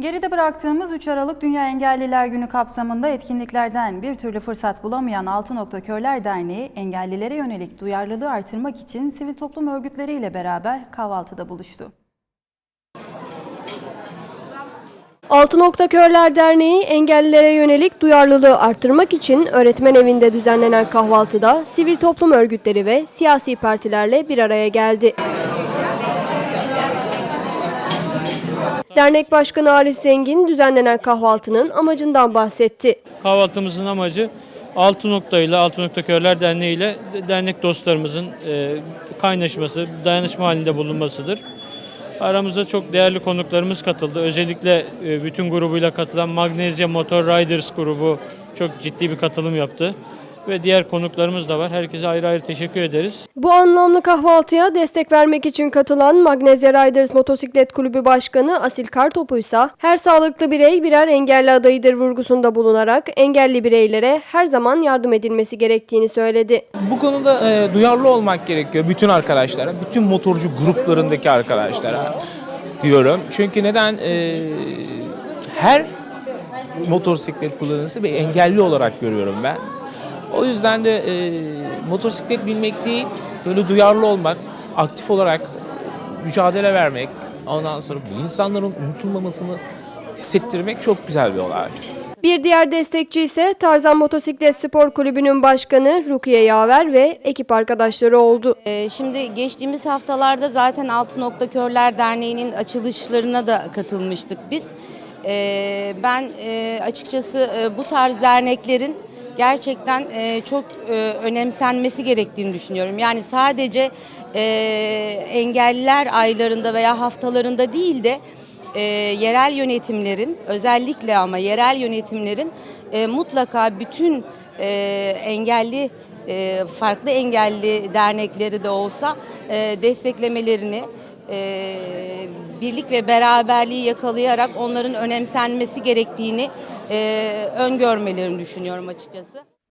Geride bıraktığımız 3 Aralık Dünya Engelliler Günü kapsamında etkinliklerden bir türlü fırsat bulamayan Altı Nokta Körler Derneği engellilere yönelik duyarlılığı artırmak için sivil toplum örgütleriyle beraber kahvaltıda buluştu. Altı Nokta Körler Derneği engellilere yönelik duyarlılığı arttırmak için öğretmen evinde düzenlenen kahvaltıda sivil toplum örgütleri ve siyasi partilerle bir araya geldi. Dernek Başkanı Arif Zengin düzenlenen kahvaltının amacından bahsetti. Kahvaltımızın amacı Altı Nokta ile Altı Nokta Körler Derneği ile dernek dostlarımızın e, kaynaşması, dayanışma halinde bulunmasıdır. Aramıza çok değerli konuklarımız katıldı. Özellikle e, bütün grubuyla katılan Magnezya Motor Riders grubu çok ciddi bir katılım yaptı. Ve diğer konuklarımız da var. Herkese ayrı ayrı teşekkür ederiz. Bu anlamlı kahvaltıya destek vermek için katılan Magnezya Riders Motosiklet Kulübü Başkanı Asil Kartopu ise her sağlıklı birey birer engelli adayıdır vurgusunda bulunarak engelli bireylere her zaman yardım edilmesi gerektiğini söyledi. Bu konuda e, duyarlı olmak gerekiyor bütün arkadaşlara, bütün motorcu gruplarındaki arkadaşlara diyorum. Çünkü neden? E, her motosiklet kullanıcısı bir engelli olarak görüyorum ben. O yüzden de e, motosiklet bilmek değil, böyle duyarlı olmak, aktif olarak mücadele vermek, ondan sonra bu insanların unutulmamasını hissettirmek çok güzel bir olay. Bir diğer destekçi ise Tarzan Motosiklet Spor Kulübü'nün başkanı Rukiye Yaver ve ekip arkadaşları oldu. Ee, Şimdi geçtiğimiz haftalarda zaten Altı Nokta Körler Derneği'nin açılışlarına da katılmıştık biz. Ee, Ben e, açıkçası e, bu tarz derneklerin gerçekten e, çok e, önemsenmesi gerektiğini düşünüyorum. Yani sadece e, engelliler aylarında veya haftalarında değil de e, yerel yönetimlerin özellikle ama yerel yönetimlerin e, mutlaka bütün e, engelli e, farklı engelli dernekleri de olsa e, desteklemelerini e, birlik ve beraberliği yakalayarak onların önemsenmesi gerektiğini e, öngörmelerini düşünüyorum açıkçası.